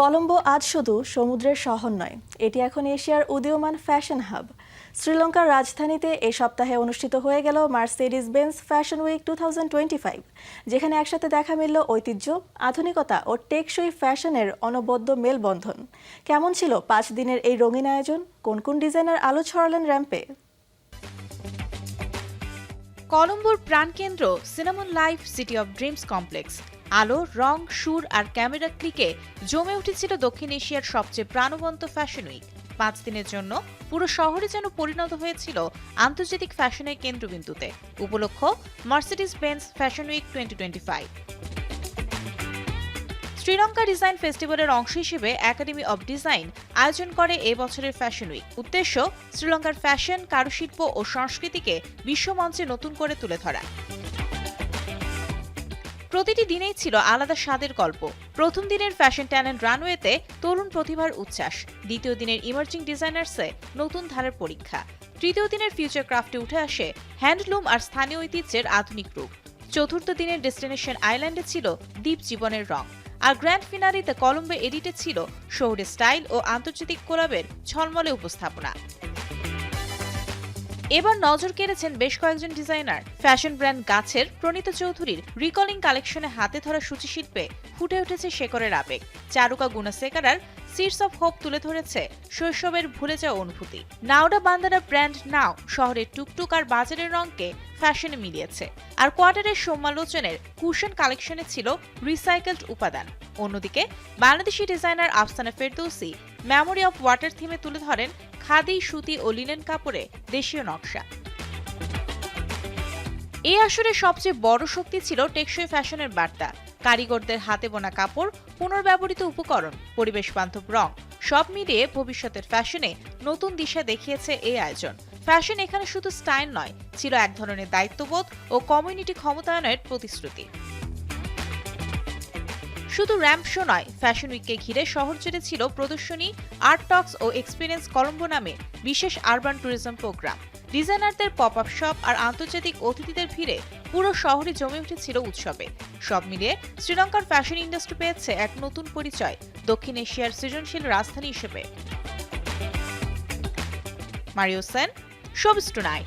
কলম্বো আজ শুধু সমুদ্রের শহর নয়, এটি এখন এশিয়ার উদীয়মান ফ্যাশন হাব। শ্রীলঙ্কার রাজধানীতে এ সপ্তাহে অনুষ্ঠিত হয়ে গেল Mercedes Benz fashion week two যেখানে একসাথে দেখা মিলল ঐতিহ্য, আধুনিকতা ও টেকসই ফ্যাশনের অনবদ্য মেলবন্ধন। কেমন ছিল পাঁচ দিনের এই রঙিন আয়োজন? কোন কোন ডিজাইনার আলো ছড়ালেন র্যাম্পে? কলম্বোর প্রাণকেন্দ্র Cinnamon Life City of Dreams complex আলো, রং, সুর আর ক্যামেরা ক্লিকে জমে উঠেছিল দক্ষিণ এশিয়ার সবচেয়ে প্রাণবন্ত ফ্যাশন উইক পাঁচ দিনের জন্য পুরো শহরে যেন পরিণত হয়েছিল আন্তর্জাতিক ফ্যাশনের কেন্দ্রবিন্দুতে। উপলক্ষ Mercedes Benz fashion week twenty twenty five Sri Lanka design ফেস্টিভ্যালের অংশ হিসেবে একাডেমি অব ডিজাইন আয়োজন করে এ বছরের ফ্যাশন উইক উদ্দেশ্য, শ্রীলঙ্কার ফ্যাশন কারুশিল্প ও সংস্কৃতিকে বিশ্বমঞ্চে নতুন করে তুলে ধরা। প্রতিটি দিনেই ছিল আলাদা স্বাদের গল্প। প্রথম দিনের ফ্যাশন ট্যালেন্ট রানওয়েতে তরুণ প্রতিভার উচ্ছ্বাস। দ্বিতীয় দিনের ইমার্জিং ডিজাইনার্সে নতুন ধারার পরীক্ষা। তৃতীয় দিনের ফিউচার ক্রাফটে উঠে আসে হ্যান্ডলুম আর স্থানীয় ঐতিহ্যের আধুনিক রূপ। চতুর্থ দিনের ডেস্টিনেশন আইল্যান্ডে ছিল দ্বীপ জীবনের রং। আর গ্র্যান্ড ফিনারিতে কলম্বো এডিটে ছিল শহরের স্টাইল ও আন্তর্জাতিক কোলাবের ছলমলে উপস্থাপনা। এবার নজর কেড়েছেন বেশ কয়েকজন ডিজাইনার। ফ্যাশন ব্র্যান্ড গাছের প্রণীত চৌধুরীর রিকলিং কালেকশনে হাতে ধরা সূচিশিল্পে ফুটে উঠেছে শেকরের আবেগ। চারুকা গুণাসেকারার সিটস অফ হোপ তুলে ধরেছে শৈশবের ভুলে যাওয়া অনুভূতি। নাওডা বান্দারা ব্র্যান্ড নাও শহরের টুকটুক আর বাজারের রঙকে ফ্যাশনে মিলিয়েছে। আর কোয়ার্টারের সমালোচনের কুশন কালেকশনে ছিল রিসাইকেলড উপাদান। অন্যদিকে Bangladeshi designer Afsana Ferdousi memory of water থিমে তুলে ধরেন খাদি, সুতি ও লিনেন কাপড়ে দেশীয় নকশা। এই আসরে সবচেয়ে বড় শক্তি ছিল টেকসই ফ্যাশনের বার্তা। কারিগরদের হাতে বোনা কাপড়, পুনর্ব্যবহৃত উপকরণ, পরিবেশ বান্ধব রং, সব মিলিয়ে ভবিষ্যতের ফ্যাশনে নতুন দিশা দেখিয়েছে এই আয়োজন। ফ্যাশন এখানে শুধু স্টাইল নয়, ছিল এক ধরনের দায়িত্ববোধ ও কমিউনিটি ক্ষমতায়নের প্রতিশ্রুতি। শুধু র্যাম্প শো নয় ফ্যাশন উইককে ঘিরে শহর জুড়ে ছিল প্রদর্শনী আর্ট টক্স ও এক্সপিরিয়েন্স কলম্বো নামে বিশেষ আরবান ট্যুরিজম প্রোগ্রাম ডিজাইনারদের পপ আপ শপ আর আন্তর্জাতিক অতিথিদের ভিড়ে পুরো শহরে জমে উঠেছিল উৎসবে। সব মিলিয়ে শ্রীলঙ্কার ফ্যাশন ইন্ডাস্ট্রি পেয়েছে এক নতুন পরিচয়, দক্ষিণ এশিয়ার সৃজনশীল রাজধানী হিসেবে। Mario Sen showbiz tonight